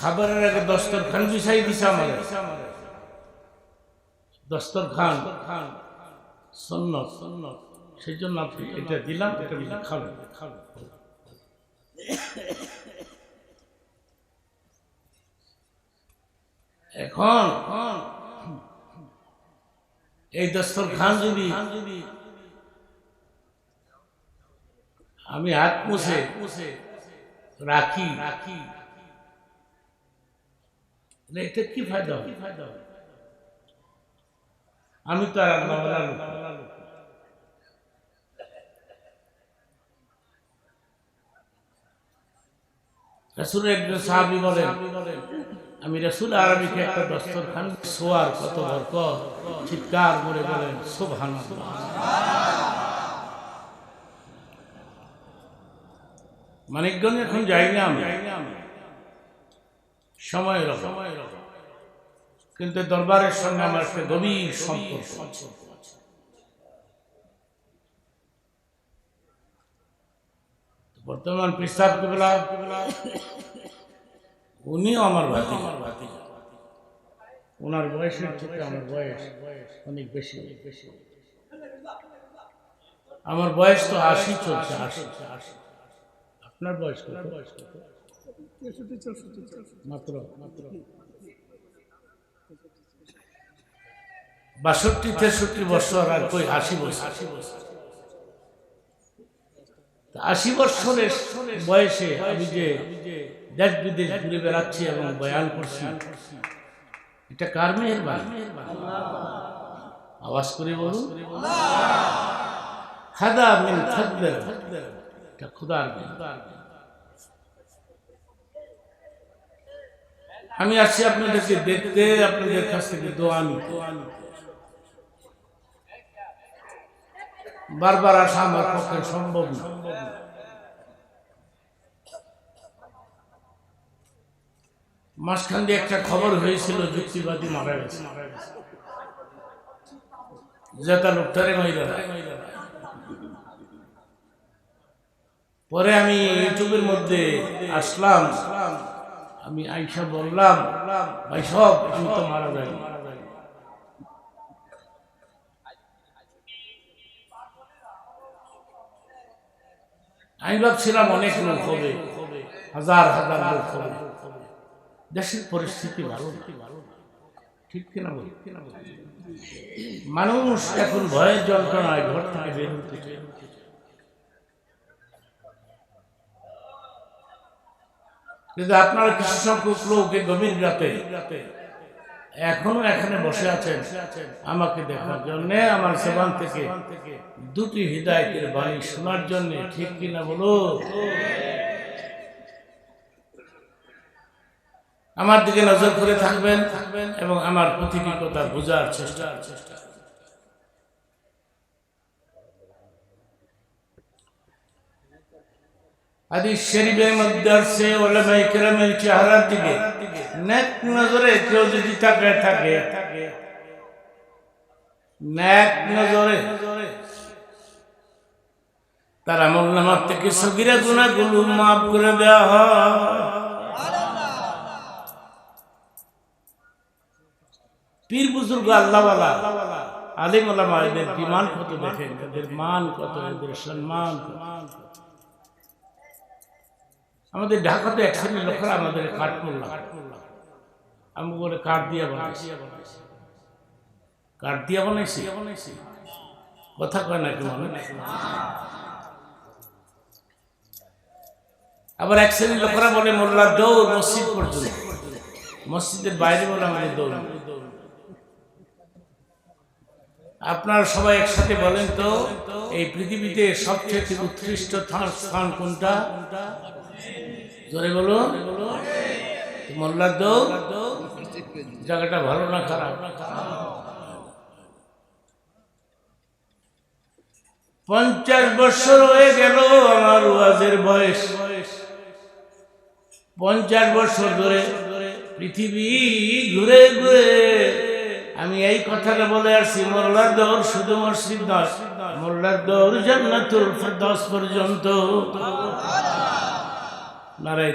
খাবারের আগে দস্তরখান বিছাই দিছে আমাদের। দস্তরখান। খান সন্ন্যত। সন্ন্যত সেই জন্য আপনি এটা দিলাম, এটা খাবেন খাবেন। এখন এই দস্তরখান যদি আমি হাত মুছে রাখি রাখি এতে কি ফায়দা হবে? আমি তো আর আল্লাহ একজন সাহাবি বলেন, আমি একটা সোয়ার কত বরক চিৎকার করে বলেন সোভান মানিকগঞ্জ এখন যাই না আমি। সময় সময় কিন্তু দরবারের সঙ্গে আমার একটা গভীর সম্পর্ক। বর্তমান পেশাব কেবলা, উনিও আমার ভাতি আমার ভাতি ওনার বয়সের থেকে আমার বয়স অনেক বেশি। বেশি আমার বয়স তো আশি চলছে, আশি। আপনার বয়স কত বয়স কত? মাত্র মাত্র। বাষট্টি তেষট্টি বছর আর কই আশি বছর? আশি বছর আশি বছরের বয়সে আমি যে দেশ বিদেশ ঘুরে বেড়াচ্ছি এবং বয়ান করছি এটা কার মেহেরবান আওয়াজ করে বলুন। হাদা মিন ফাদলের এটা খুদার মেহেরবান। আমি আসছি আপনাদেরকে দেখতে, আপনাদের কাছ থেকে দোয়া নিতে বারবার আসা আমার পক্ষে সম্ভব না। মাঝখান দিয়ে একটা খবর হয়েছিল, যুক্তিবাদী মারা গেছে। যেটা লোকটারে মাইরা পরে আমি ইউটিউবের মধ্যে আসলাম। আমি আইসা বললাম, ভাই সব তো মারা যাই আমি ভাবছিলাম অনেক লোক হবে, হাজার হাজার লোক হবে। দেশের পরিস্থিতি ভালো ঠিক কিনা বলি? মানুষ এখন ভয়ের যন্ত্রণায় ঘর থেকে বের হতে চায় না। কিন্তু আপনারা কিছু সংখ্যক লোক এই গভীর রাতে এখনও এখানে বসে আছেন, আমাকে দেখার জন্য, আমার সেবান থেকে দুটি হৃদায়তের বাণী শোনার জন্য, ঠিক কিনা বলো? আমার দিকে নজর করে থাকবেন এবং আমার প্রতিটি কথা বোঝার চেষ্টা চেষ্টা হাদিস শরীফের মধ্যে আছে ওলামাই কেরামের চেহারার দিকে। নেক নজরে কেউ যদি তাকে থাকে। নেক নজরে। তার আমল নামার থেকে সগিরা গুণাগুলো মাফ করে দেওয়া হয়। পীর বুজুর্গ আল্লাহওয়ালা, আলিম ওলামা এদের বিমান কত দেখেন? এদের মান কত? এদের সম্মান কত? আমাদের ঢাকাতে এক শ্রেণির লোকেরা আমাদের কাঠ করলাম আমি বলে কাঠ দিয়া বানাইছি। কাঠ দিয়া বানাইছি? কথা কয় নাকি মনে আবার এক শ্রেণির লোকেরা বলে মোল্লা দৌড় মসজিদ পর্যন্ত। মসজিদের বাইরে বলে, আমাদের দৌড় আপনারা সবাই একসাথে বলেন তো, এই পৃথিবীতে সবচেয়ে উৎকৃষ্ট স্থান কোনটা? জোরে বলো। মোল্লার দৌড় জায়গাটা ভালো না খারাপ? পঞ্চাশ বছর হয়ে গেল আমার ওয়াজের বয়স। পঞ্চাশ বছর ধরে পৃথিবী ঘুরে ঘুরে। আমি এই কথাটা বলে আসছি, মোল্লার দৌড় শুধু মসজিদ নয়, মোল্লার দৌড় জান্নাতুল ফেরদৌস পর্যন্ত। নারায়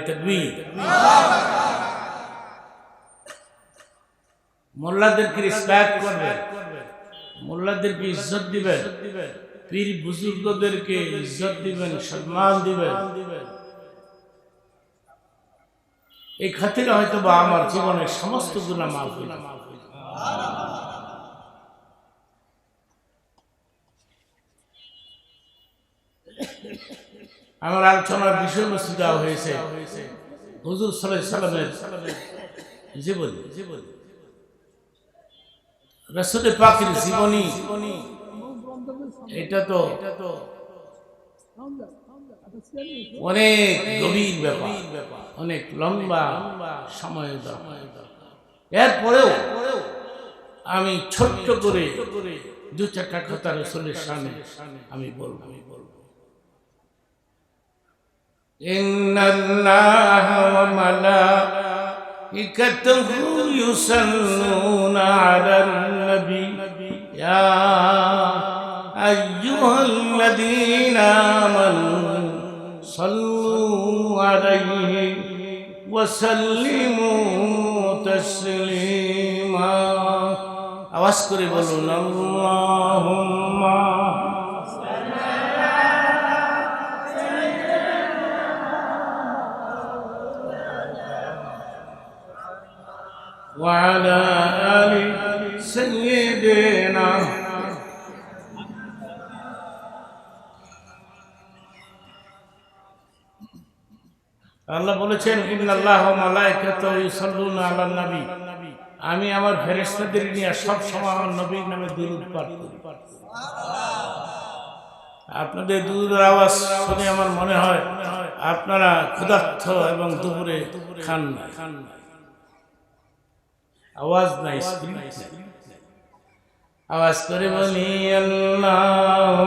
মোল্লাদেরকে রেসপেক্ট করবেন মোল্লাদেরকে ইজ্জত দিবেন। পীর বুজুর্গদেরকে ইজ্জত দিবেন, সম্মান দিবেন। এই খাতিরে হয়তো বা আমার জীবনের সমস্ত গুণা মাফ হইল। আমার আলোচনার বিষয়বস্তু দেওয়া হয়েছে। হুজুর সাল্লাহ সাল্লামের জীবনী জীবনী পাখির জীবনী, এটা তো অনেক গভীর ব্যাপার, অনেক লম্বা সময় এরপরেও আমি ছোট্ট করে দু চারটা কথা রসুলের সামনে আমি বলব আমি বলব। إن الله وملائكته يصلون على النبي يا أيها الذين آمنوا صلوا عليه وسلموا تسليما أوسكر بلنا اللهم وعلى آل سيدنا আল্লাহ বলেছেন ইন্নাল্লাহ ওয়া মালাইকাতাহু ইউসাল্লুনা আলান নবী আমি আমার ফেরেশতাদের নিয়ে সব সময় আমার নবীর নামে দুরূদ পাঠ করি আপনাদের দুধের আওয়াজ শুনে আমার মনে হয় আপনারা ক্ষুধার্থ এবং দুপুরে খান না খান না আওয়াজ নাই স্ক্রিপ্ট নাই আওয়াজ করে বলি আল্লাহ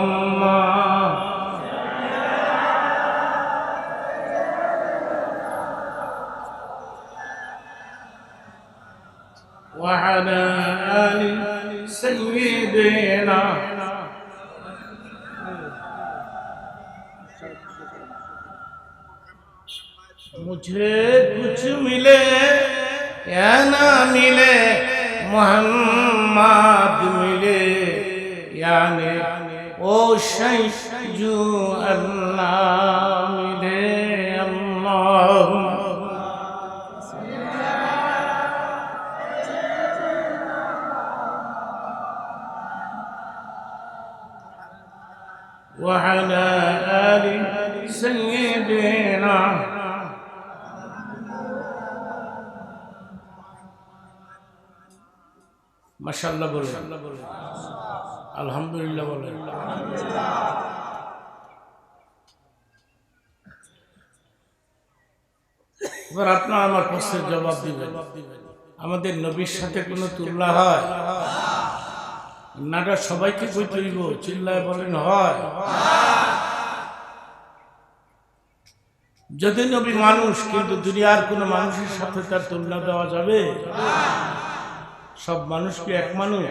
وعلى آل سيدنا مجھے کچھ ملے না মিলে মোহাম্মদ মিলে ইয়ানে ও শৈজু আল্লাহ। মাশাল্লাহ বলে আলহামদুলিল্লাহ বলে এবার আপনার আমার প্রশ্নের জবাব দিবেন। আমাদের নবীর সাথে কোনো তুলনা হয়? নাটা সবাইকে কইতে হইব চিল্লায় বলেন হয়। যদি নবী মানুষ কিন্তু দুনিয়ার কোনো মানুষের সাথে তার তুলনা দেওয়া যাবে? সব মানুষ কি এক মানুষ?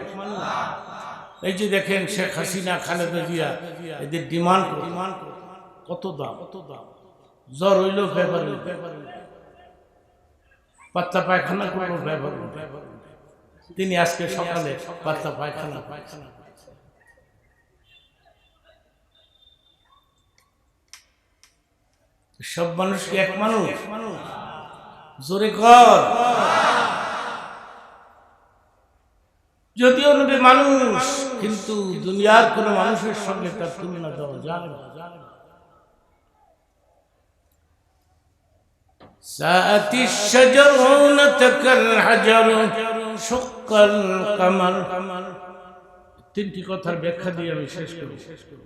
এই যে দেখেন শেখ হাসিনা, খালেদা জিয়া, এদের ডিমান্ড ডিমান্ড কত? দাম কত দাম? জ্বর হইল ফেভার পাত্তা পায়খানা করব ফেভার তিনি আজকে সকালে পাত্তা পায়খানা পায়খানা সব মানুষ কি এক মানুষ? জোরে কর। যদিও নবী মানুষ কিন্তু দুনিয়ার কোন মানুষের সঙ্গে তার তুলনা দেওয়া যায় না ساءت الشجر نتك الحجر شق القمر তিনটি কথার ব্যাখ্যা দিয়ে আমি শেষ করি শেষ করি